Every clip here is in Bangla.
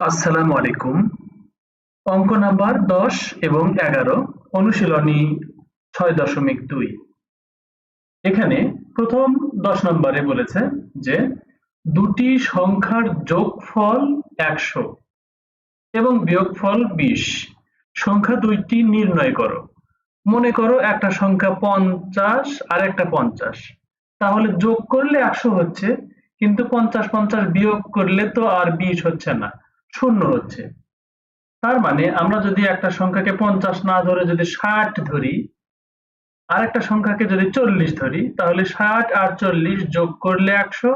আসসালামু আলাইকুম। অঙ্ক নাম্বার দশ এবং এগারো, অনুশীলনী ছয় দশমিক দুই। এখানে প্রথম দশ নম্বরে বলেছে যে দুটি সংখ্যার যোগফল একশো এবং বিয়োগফল বিশ। সংখ্যা দুইটি নির্ণয় করো। মনে করো একটা সংখ্যা পঞ্চাশ আর একটা পঞ্চাশ। তাহলে যোগ করলে একশো হচ্ছে, কিন্তু পঞ্চাশ পঞ্চাশ বিয়োগ করলে তো আর বিশ হচ্ছে না। শূন্য হচ্ছে। তার মানে আমরা যদি একটা সংখ্যাকে পঞ্চাশ না ধরে যদি ষাট ধরি আর একটা সংখ্যাকে যদি চল্লিশ ধরি, তাহলে ষাট আর চল্লিশ যোগ করলে একশো,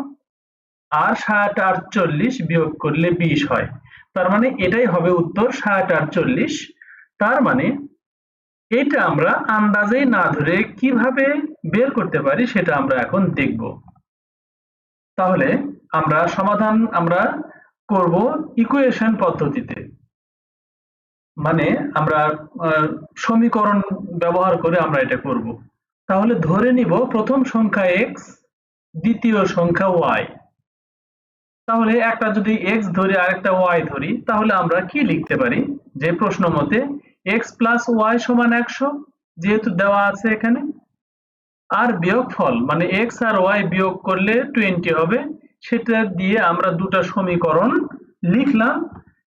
আর ষাট আর চল্লিশ বিয়োগ করলে বিশ হয়। তার মানে এটাই হবে উত্তর ষাট আর চল্লিশ। তার মানে এটা আমরা আন্দাজেই না ধরে কীভাবে বের করতে পারি সেটা আমরা এখন দেখব। তাহলে আমরা সমাধান, আমরা করব ইকুয়েশন পদ্ধতিতে। মানে আমরা সমীকরণ ব্যবহার করে আমরা এটা করব। তাহলে ধরে নিব প্রথম সংখ্যা x, দ্বিতীয় সংখ্যা y তাহলে একটা যদি x ধরি, আরেকটা y ধরি, তাহলে আমরা কি লিখতে পারি? যে প্রশ্ন মতে x প্লাস ওয়াই সমান একশো, যেহেতু দেওয়া আছে এখানে। আর বিয়োগফল মানে x আর y বিয়োগ করলে টোয়েন্টি হবে। সেটা দিয়ে আমরা দুটা সমীকরণ লিখলাম।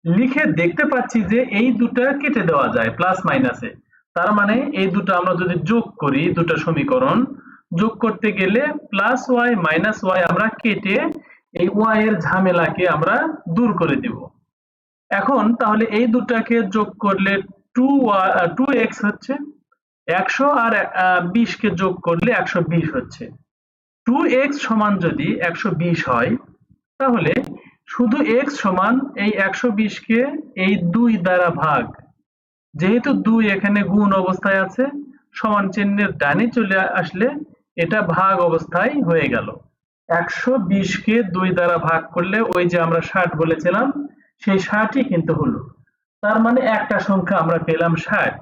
লিখে দেখতে পাচ্ছি যে এই দুটা কেটে দেওয়া যায় প্লাস মাইনাসে তার মানে এই দুটো আমরা যদি যোগ করি, দুটো সমীকরণ, যোগ করতে গেলে প্লাস ওয়াই মাইনাস ওয়াই আমরা কেটে এই ওয়াই এর ঝামেলাকে আমরা দূর করে দিব। এখন তাহলে এই দুটাকে যোগ করলে টু টু এক্স হচ্ছে, একশো আর বিশ কে যোগ করলে একশো বিশ হচ্ছে। টু এক্স সমান যদি একশো বিশ হয়, তাহলে শুধু এক্স সমান এই একশো বিশকে এই দুই দ্বারা ভাগ। যেহেতু দুই এখানে গুণ অবস্থায় আছে, সমান চিহ্নের ডানে চলে আসলে এটা ভাগ অবস্থায় হয়ে গেল। একশো বিশকে দুই দ্বারা ভাগ করলে ওই যে আমরা ষাট বলেছিলাম, সেই ষাটই কিন্তু হলো। তার মানে একটা সংখ্যা আমরা পেলাম ষাট।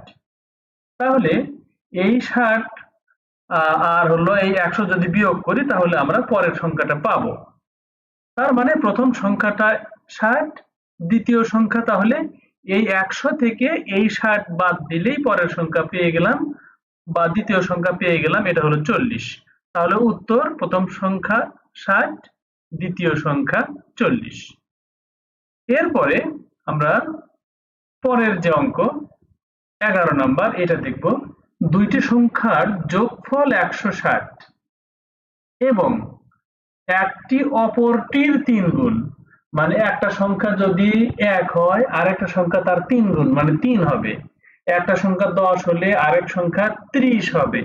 তাহলে এই ষাট আর হলো এই একশো যদি বিয়োগ করি, তাহলে আমরা পরের সংখ্যাটা পাবো। তার মানে প্রথম সংখ্যাটা ষাট, দ্বিতীয় সংখ্যা তাহলে এই একশো থেকে এই ষাট বাদ দিলেই পরের সংখ্যা পেয়ে গেলাম, বা দ্বিতীয় সংখ্যা পেয়ে গেলাম, এটা হলো চল্লিশ। তাহলে উত্তর, প্রথম সংখ্যা ষাট, দ্বিতীয় সংখ্যা চল্লিশ। এরপরে আমরা পরের যে অঙ্ক, এগারো নাম্বার, এটা দেখব। দুইটি সংখ্যার যোগফল একশো ষাট এবং একটি অপরটির তিন গুণ মানে একটা সংখ্যা যদি এক হয় আর একটা সংখ্যা তার তিন গুণ মানে তিন হবে। একটা সংখ্যা দশ হলে আরেক সংখ্যা ত্রিশ হবে।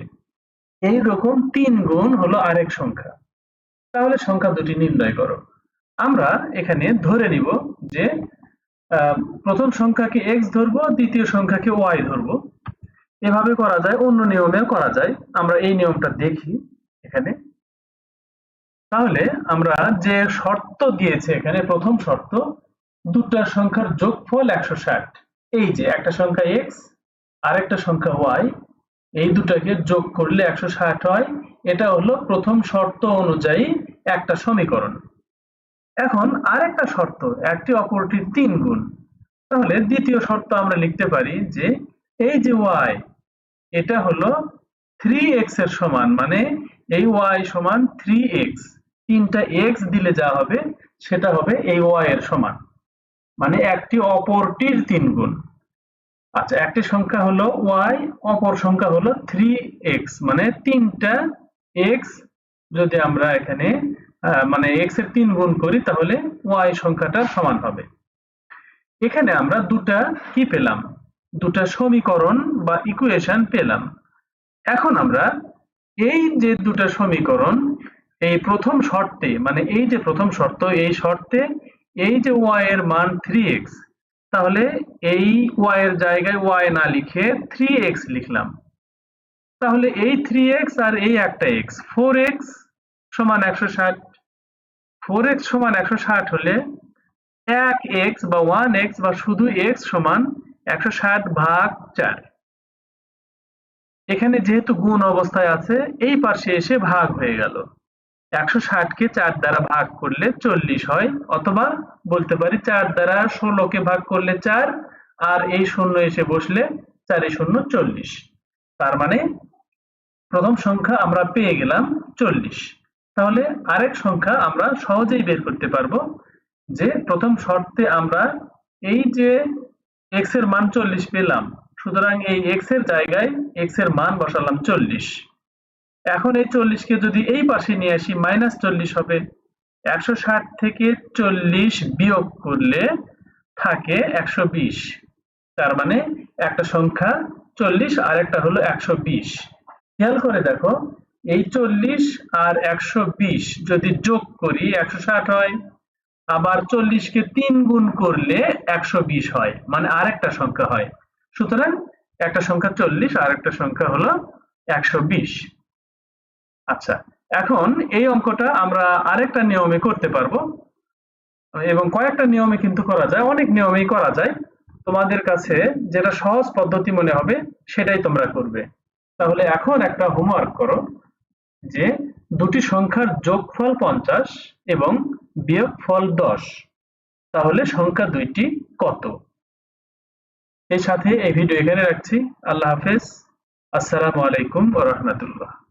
এই রকম তিন গুণ হলো আরেক সংখ্যা। তাহলে সংখ্যা দুটি নির্ণয় করো। আমরা এখানে ধরে নিব যে প্রথম সংখ্যাকে এক্স ধরবো, দ্বিতীয় সংখ্যাকে ওয়াই ধরবো। এভাবে করা যায়, অন্য নিয়মেও করা যায়। আমরা এই নিয়মটা দেখি এখানে। তাহলে আমরা যে শর্ত দিয়েছে এখানে, প্রথম শর্ত দুটা সংখ্যার যোগফল একশো ষাট। এই যে একটা সংখ্যা এক্স আর একটা সংখ্যা ওয়াই এই দুটাকে যোগ করলে একশো ষাট হয়। এটা হলো প্রথম শর্ত অনুযায়ী একটা সমীকরণ। এখন আরেকটা শর্ত, একটি অপরটির তিন গুণ তাহলে দ্বিতীয় শর্ত আমরা লিখতে পারি যে এই যে ওয়াই এটা হলো থ্রি এক্সের সমান মানে এই ওয়াই সমান থ্রি এক্স তিনটা এক্স দিলে যা হবে, সেটা হবে এই ওয়াই এর সমান। মানে একটি অপরটির তিন গুণ আচ্ছা একটি সংখ্যা হলো ওয়াই অপর সংখ্যা হলো থ্রি এক্স মানে তিনটা এক্স যদি আমরা এখানে মানে এক্সের তিন গুণ করি, তাহলে ওয়াই সংখ্যাটা সমান হবে। এখানে আমরা দুটা কি পেলাম? দুটা সমীকরণ বা ইকুয়েশন পেলাম। এখন আমরা এই যে দুটা সমীকরণ, এই প্রথম শর্তে মানে এই যে প্রথম শর্ত, এই শর্তে এই যে ওয়াই এর মান থ্রি এক্স তাহলে এই ওয়াই এর জায়গায় ওয়াই না লিখে থ্রি এক্স লিখলাম। তাহলে এই থ্রি এক্স আর এই একটা ফোর এক্স সমান একশো ষাট ফোর এক্স সমান একশো ষাট হলে এক এক্স বা ওয়ান এক্স বা শুধু এক্স সমান একশো ষাট ভাগ চার। এখানে যেহেতু গুণ অবস্থায় আছে, এই পাশে এসে ভাগ হয়ে গেল। একশো ষাটকে চার দ্বারা ভাগ করলে চল্লিশ হয়, অথবা বলতে পারি চার দ্বারা ষোলোকে ভাগ করলে চার, আর এই শূন্য এসে বসলে চারি শূন্য চল্লিশ। তার মানে প্রথম সংখ্যা আমরা পেয়ে গেলাম চল্লিশ। তাহলে আরেক সংখ্যা আমরা সহজেই বের করতে পারব যে প্রথম শর্তে আমরা এই যে এক্সের মান চল্লিশ পেলাম। সুতরাং এই এক্সের জায়গায় এক্সের মান বসালাম চল্লিশ। এখন এই চল্লিশকে যদি এই পাশে নিয়ে আসি, মাইনাস চল্লিশ হবে। একশো ষাট থেকে চল্লিশ বিয়োগ করলে থাকে একশো বিশ। তার মানে একটা সংখ্যা চল্লিশ আর একটা হলো একশো বিশ। খেয়াল করে দেখো, এই চল্লিশ আর একশো বিশ যদি যোগ করি, একশো ষাট হয়। আবার চল্লিশকে তিন গুণ করলে একশো বিশ হয় মানে আরেকটা সংখ্যা হয়। সুতরাং একটা সংখ্যা চল্লিশ আর একটা সংখ্যা হলো একশো বিশ। আচ্ছা এখন এই অঙ্কটা আমরা আরেকটা নিয়মে করতে পারব। এবং কয়েকটা নিয়মে কিন্তু করা যায়, অনেক নিয়মেই করা যায়। তোমাদের কাছে যেটা সহজ পদ্ধতি মনে হবে, সেটাই তোমরা করবে। তাহলে এখন একটা হোমওয়ার্ক করো যে দুটি সংখ্যার যোগফল পঞ্চাশ এবং বিয়োগ ফল দশ। তাহলে সংখ্যা দুইটি কত? এর সাথে এই ভিডিও এখানে রাখছি। আল্লাহ হাফেজ। আসসালামু আলাইকুম রাহমাতুল্লাহ।